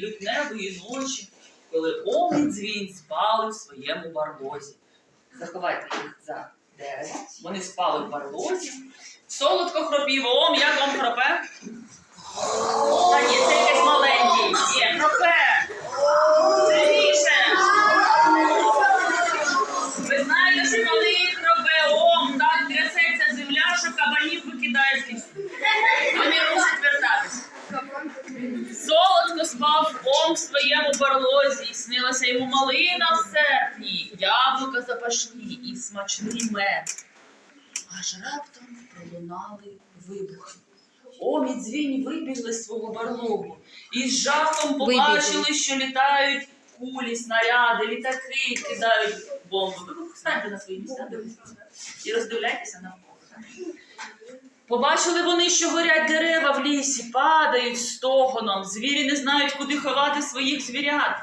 лютневої ночі, коли і дзвін спали в своєму барлозі. Заховайте їх за дерево. Вони спали в барлозі. Солодко хропів Ом, як Ом хропе? Та ні, це якийсь маленький. Є, хропе. Сильніше. Ви знаєте, що коли хропе Ом, так трясеться земля, що кабанів викидає з лісу. Вони. Солодко спав Ом в своєму барлозі, і снилася йому малина в серпні, яблука запашні і смачний мед. Аж раптом пролунали вибухи. Ом і дзвінь вибігли з свого барлогу і з жахом побачили, що літають кулі, снаряди, літаки кидають бомби. Ви станьте на свої місця, дивіться. І роздивляйтеся навколо. Побачили вони, що горять дерева в лісі, падають стогоном, звірі не знають, куди ховати своїх звірят.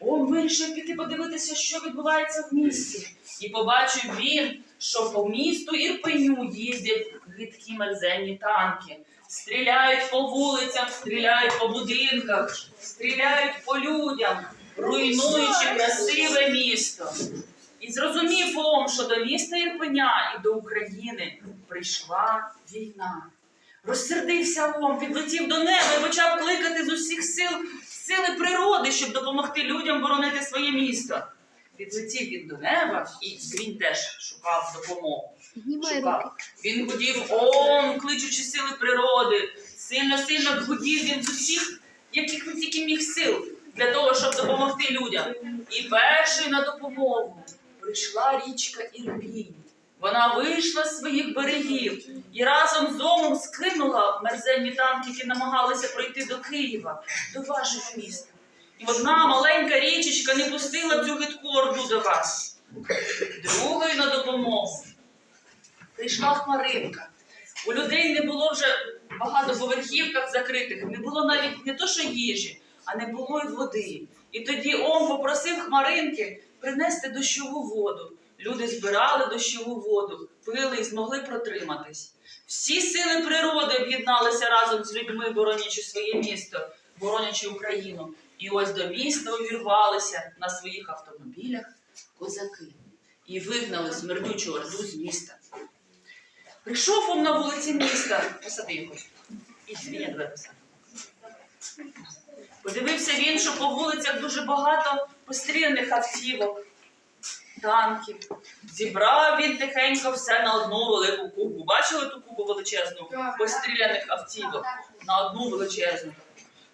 Он вирішив піти подивитися, що відбувається в місті. І побачив він, що по місту Ірпеню їздять гидкі мерзенні танки. Стріляють по вулицям, стріляють по будинках, стріляють по людям, руйнуючи красиве місто. І зрозумів Ом, що до міста Ірпеня і до України прийшла війна. Розсердився Ом, підлетів до неба і почав кликати з усіх сил сили природи, щоб допомогти людям боронити своє місто. Підлетів він до неба, і він теж шукав допомогу. Шукав. Він гудів ом, кличучи сили природи. Сильно-сильно гудів він з усіх, яких він тільки міг сил для того, щоб допомогти людям. І першою на допомогу прийшла річка Ірпінь. Вона вийшла з своїх берегів і разом з Омом скинула мерзенні танки, які намагалися пройти до Києва, до вашого міста. І одна маленька річечка не пустила цю гидку орду до вас. Другою на допомогу прийшла хмаринка. У людей не було вже в багатоповерхівках закритих, не було навіть не то, що їжі, а не було й води. І тоді Ом попросив хмаринки принести дощову воду. Люди збирали дощову воду, пили і змогли протриматись. Всі сили природи об'єдналися разом з людьми, боронячи своє місто, боронячи Україну. І ось до міста увірвалися на своїх автомобілях козаки і вигнали смердючу орду з міста. Прийшов он на вулиці міста, посади його. І тебе посади. Подивився він, що по вулицях дуже багато постріляних автівок, танків. Зібрав він тихенько все на одну велику кубу. Бачили ту кубу величезну постріляних автівок на одну величезну.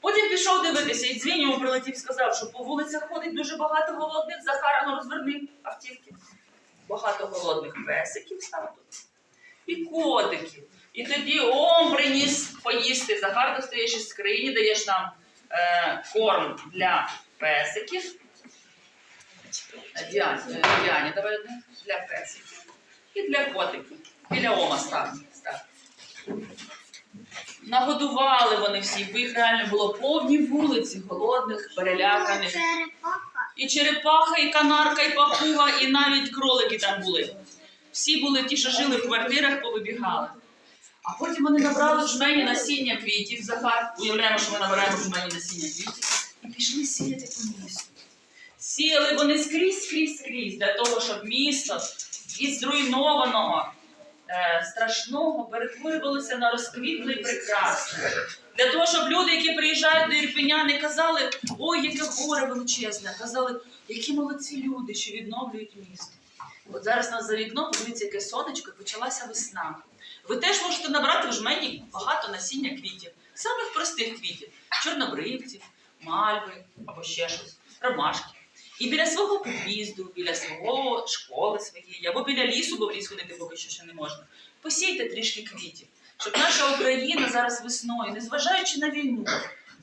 Потім пішов дивитися, і дзвінь йому прилетів, сказав, що по вулицях ходить дуже багато голодних, Захара, ну розверни автівки. Багато голодних песиків стало тут. І котиків. І тоді ом приніс поїсти. Захар достаєш із скрині, даєш нам е, корм для песиків. Діані, Діані, давай одне для песиків. І для котиків. Біля ома став. Нагодували вони всіх, бо їх реально було повні вулиці, голодних, переляканих. І черепаха, і канарка, і папуга, і навіть кролики там були. Всі були ті, що жили в квартирах, повибігали. А потім вони набрали жмені насіння квітів, Захар. Уявляємо, що ми набираємо жмені насіння квітів. І пішли сіяти по місту. Сіяли вони скрізь, скрізь, скрізь, для того, щоб місто із зруйнованого, е, страшного перетворювалося на розквітле і прекрасне. Для того, щоб люди, які приїжджають до Ірпеня, не казали, ой, яке горе величезне, казали, які молодці люди, що відновлюють місто. От зараз у нас за вікном, подивіться, яке сонечко, і почалася весна. Ви теж можете набрати в жмені багато насіння квітів, самих простих квітів, чорнобривців, мальви або ще щось, ромашки. І біля свого під'їзду, біля свого школи своєї, або біля лісу, бо в ліс ходити поки що ще не можна. Посійте трішки квітів, щоб наша Україна зараз весною, незважаючи на війну,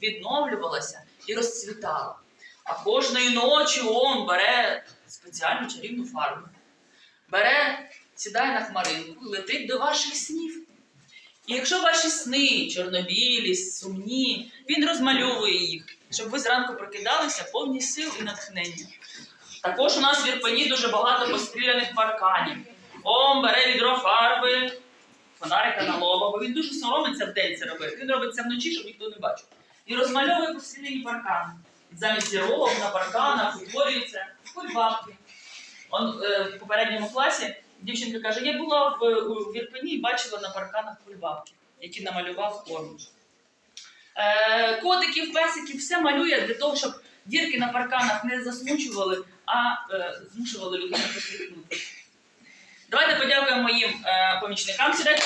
відновлювалася і розцвітала. А кожної ночі он бере спеціальну чарівну фарбу. Бере, сідає на хмаринку летить до ваших снів. І якщо ваші сни чорнобілі, сумні, він розмальовує їх, щоб ви зранку прокидалися повні сил і натхнення. Також у нас в Ірпені дуже багато постріляних парканів. Он бере відро фарби, фонарика на лоба, бо він дуже соромиться в день це робити. Він робить це вночі, щоб ніхто не бачив. і розмальовує посередині паркан. Замість зірок на парканах утворюються кульбабки. Он, е, в попередньому класі дівчинка каже: я була в, в Вірпені і бачила на парканах кульбабки, які намалював Оруч. Е, котиків, песиків, все малює для того, щоб дірки на парканах не засмучували, а е, змушували людину посміхнутися. Давайте подякуємо моїм е, помічникам. Сідайте.